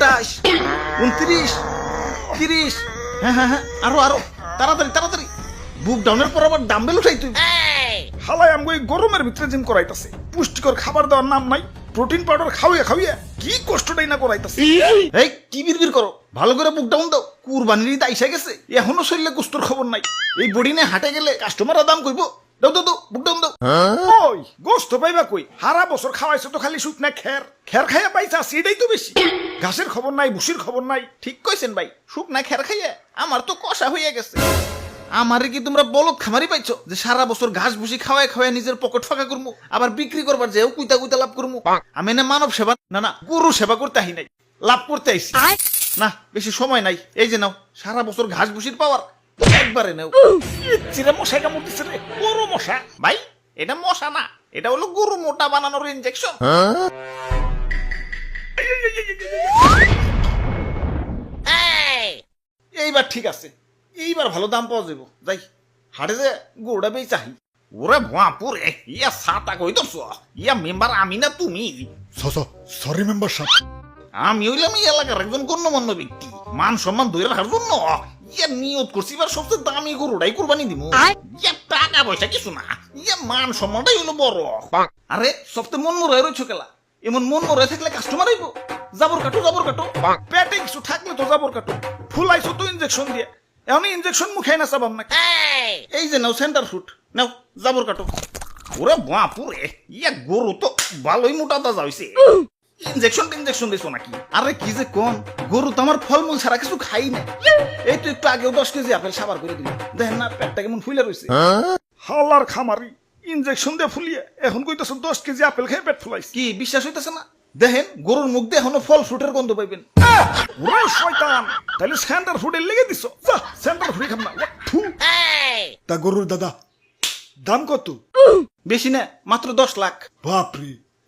আঠাশ উনত্রিশ তিরিশ। হ্যাঁ হ্যাঁ হ্যাঁ আরও আরও। তাড়াতাড়ি তাড়াতাড়ি। বুক ডাউনের পর আবার ডাম্বেল উঠাই তুই। হালাই আমগো এই গরমের ভিতরে জিম করাইতাছে। পুষ্টিকর খাবার দেওয়ার নাম নাই প্রোটিন পাউডার খাওয়াইয়া খাওয়াইয়া কি কষ্টটাই না করাইতাছে। এই কি বিড়বিড় করো? ভালো করে বুক ডাউন দাও। কুরবানির ঈদ আইসা গেছে। এখনও শরীরে কুস্তর খবর নাই। এই বডি নিয়ে হাটে গেলে কাস্টমাররা দাম কইব। দাও দাও দাও বুক দাও ওই গোস্ত পাইবা কই? হারা বছর খাওয়াইছো তো খালি শুকনা খের। খের খাইয়া পাইছা সেটাই তো বেশি। ঘাসের খবর নাই ভুসির খবর নাই। ঠিক কইছেন ভাই শুকনা খের খাইয়ে আমার তো কষা হইয়া গেছে। আমারে কি তোমরা বলদ খামারি পাইছো যে সারা বছর ঘাস ভুসি খাওয়ায় খাওয়ায় নিজের পকেট ফাঁকা করব আবার বিক্রি করবার যেও কুইতা কুইতা লাভ করব আমি না মানব সেবা না না গরু সেবা করতে আহি নাই লাভ করতে আইছি। না বেশি সময় নাই এই যে নাও সারা বছর ঘাস ভুসির পাওয়ার। একবারে নাও। চিরে মশাই কামড় দিছে রে? বড় মশা। ভাই এটা মশা না এটা হলো গরু মোটা বানানোর ইনজেকশন এইবার ঠিক আছে। এইবার ভালো দাম পাওয়া যাব যাই হাটে যে গরুটা বেই চাহি। ওরে ভুয়াপুরে ইয়া সাতা কই তো ইয়া মেম্বার আমি না তুমি? সরি মেম্বার সাহেব। আমি হইলাম এই এলাকার একজন গণ্যমান্য ব্যক্তি। মান সম্মান ধরে রাখার জন্য। ইয়া নিয়ত করছি এবার সবচেয়ে দামি গরুটাই কোরবানি দিব ইয়া টাকা পয়সা কিছু না ইয়া মান সম্মানটাই হলো বড়। আরে সবচেয়ে মন মরে রয়েছে খেলা এমন মন মরে থাকলে কাস্টমার আইব জাবর কাটো জাবর কাটো। পেটে কিছু থাকলে তো যাবর কাটো। ফুলাইছো তো ইনজেকশন দিয়ে। এখন ইনজেকশন মুখে না চাবাম না এই। যে নাও সেন্টার ফুট নাও জাবর কাটো। ওরে বাপুরে ইয়া গরু তো ভালোই মোটা তাজা হইছে। ইনজেকশন ইনজেকশন দিছো নাকি? আরে কি যে কোন গরু তো আমার ফলমূল ছাড়া কিছু খাই না। এই তো একটু আগেও দশ কেজি আপেল সাবার করে দিল দেখেন না পেটটা কেমন ফুলে রয়েছে হালার খামারি ইনজেকশন দিয়ে ফুলিয়ে এখন কইতাছো দশ কেজি আপেল খেয়ে পেট ফুলাইছি। কি বিশ্বাস হইতেছে না? দেখেন গরুর মুখ দিয়ে এখনও ফল ফ্রুটের গন্ধ পাইবেন। ওরে শয়তান তাহলে সেন্টার ফুডে লেগে দিছো? যা সেন্টার ফুডে খাম না। তা গরুর দাদা দাম কত? বেশি না মাত্র দশ লাখ। বাপরে।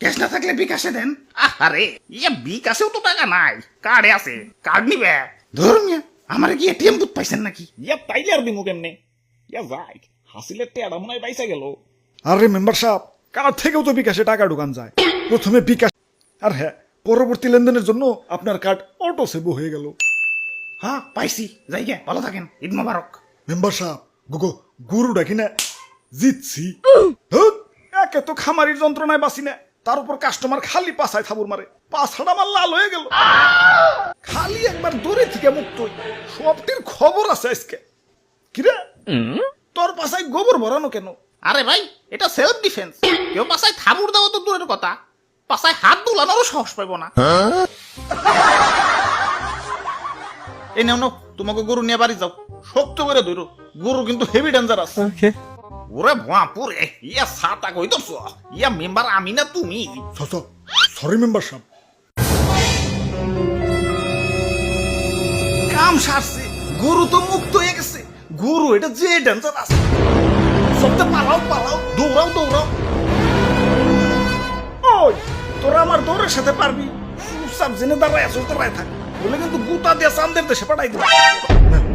ক্যাশ না থাকলে বিকাশে দেন। আরে ইয়ে বিকাশেও তো টাকা নাই। কার্ডে আছে। কার্ড নিবে? ধরুন ইয়ে, আমার কি এটিএম বুথ পাইছেন নাকি? ইয়া তাইলে আর দিমু কেমনে? ইয়া ভাই হাসিলের টেয়াটা মনে হয় পাইসা গেল। আরে মেম্বার সাহেব কার থেকেও তো বিকাশে টাকা ঢুকান যায়। প্রথমে বিকাশ আর হ্যাঁ পরবর্তী লেনদেনের জন্য আপনার কার্ড অটো সেভ হয়ে গেল। হ্যাঁ পাইছি। যাই গে ভালো থাকেন। ঈদ মোবারক। মেম্বার সাহেব গুগো গরু ডাকি না জিতছি একে তো খামারির যন্ত্রণায় বাসি না। তার উপর কাস্টমার খালি পাছায় থাবুর মারে। পাছাটা আমার লাল হয়ে গেল। খালি একবার দূরে থেকে মুক্ত হই। সবটির খবর আছে আজকে। কিরে তোর পাছায় গোবর ভরানো কেন? আরে ভাই এটা সেলফ ডিফেন্স কেউ পাশায় থাবুর দেওয়া তো দূরের কথা। পাশায় হাত দুলানোরও সাহস পাইব না। এই নেও নাও তোমাকে গরু নিয়ে বাড়ি যাও। শক্ত করে ধরো। গরু কিন্তু হেভি ডেঞ্জারাস ওরে বাপুরে ইয়া সাতা কই তো ইয়া মেম্বার আমি না তুমি? সরি মেম্বার সাহেব। কাম সারছে গরু তো মুক্ত হয়ে গেছে। গরু এটা যে ডেঞ্জারাস সবটা পালাও পালাও দৌড়াও দৌড়াও। ওই তোরা আমার দৌড়ের সাথে পারবি। চুপচাপ জেনে দাঁড়ায় আসল দাঁড়ায় থাক। বলে কিন্তু গুতা দিয়ে চান্দের দেশে পাঠাই দেবো।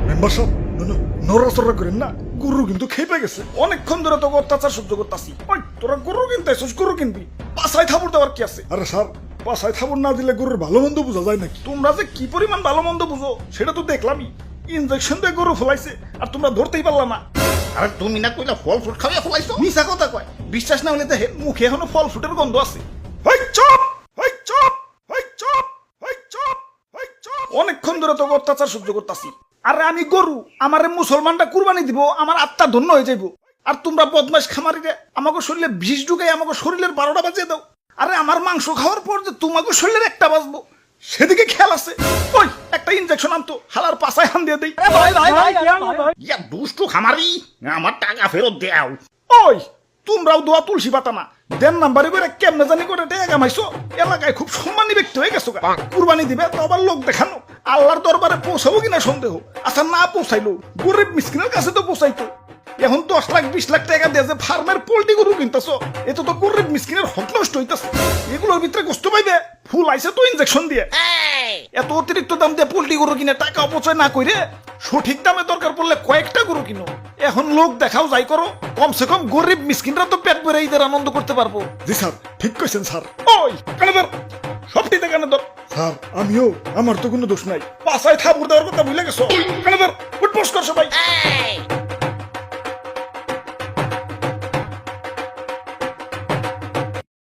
মেম্বার সাহেব। নড়াচড়া করেন না গরু কিন্তু খেপে গেছে। অনেকক্ষণ ধরে তোকে অত্যাচার সহ্য করতাছি। ওই তোরা গরু কিনতে আসছিস গরু কিনবি। পাশায় দেওয়ার কি আছে? আরে স্যার পাশায় না দিলে গরুর ভালো মন্দ বোঝা যায় নাকি? তোমরা যে কি পরিমাণ ভালো মন্দ বুঝো সেটা তো দেখলামই। ইনজেকশন দিয়ে গরু ফলাইছে আর তোমরা ধরতেই পারলা না। আরে তুমি না কইলা ফল ফ্রুট খাওয়া ফলাইছো? মিছা কথা কয় বিশ্বাস না হলে দেখে মুখে এখনও ফল ফ্রুটের গন্ধ আছে। হই চপ! হই চপ! হই চপ! হই চপ! হই চপ! অনেকক্ষণ ধরে তোকে অত্যাচার সহ্য করতাছি। আরে আমি গরু আমারে মুসলমানটা কুরবানি দিব আমার আত্মা ধন্য হয়ে যাইব। আর তোমরা বদমাস খামারিরে আমাকে শরীরে বিষ ঢুকাই আমাকে শরীরের বারোটা বাজিয়ে দাও। আরে আমার মাংস খাওয়ার পর যে তোমাকে শরীরের একটা বাজবো সেদিকে খেয়াল আছে। ওই একটা ইনজেকশন আনতো হালার পাশায় হান দিয়ে দেই। ইয়া দুষ্টু খামারি আমার টাকা ফেরত দেও। ওই তোমরাও দোয়া তুলসী পাতা না। দেন নাম্বারে করে কেমনে জানি করে টেকা কামাইছো এলাকায় খুব সম্মানী ব্যক্তি হয়ে গেছো গা। কুরবানি দিবে তো আবার লোক দেখানো। আল্লাহর দরবারে পৌঁছাবো কিনা সন্দেহ? আচ্ছা না পৌঁছাইলো। গরিব মিসকিনের কাছে তো পৌঁছাইতো। এখন দশ লাখ বিশ লাখ টাকা দিয়ে যে ফার্মের পোল্ট্রি গরু কিনতেছ এত তো গরিব মিসকিনের হক নষ্ট হইতেছে। এগুলোর ভিতরে কষ্ট পাইবে? ফুল আইছে তো ইনজেকশন দিয়ে। এত অতিরিক্ত দাম দিয়ে পোল্ট্রি গরু কিনে টাকা অপচয় না কইরে সঠিক দামে দরকার পড়লে কয়েকটা গরু কিনো। এখন লোক দেখাও যাই করো কমসে কম গরিব মিসকিনরা তো পেট ভরে ঈদের আনন্দ করতে পারব। জি স্যার ঠিক কইছেন স্যার। ওই কানে ধর সবটিতে কেন তোর। স্যার আমিও আমার তো কোনো দোষ নাই। পাশায় থাপুর দেওয়ার কথা ভুলে গেছো? কেন তোর? উঠবোস কর সবাই।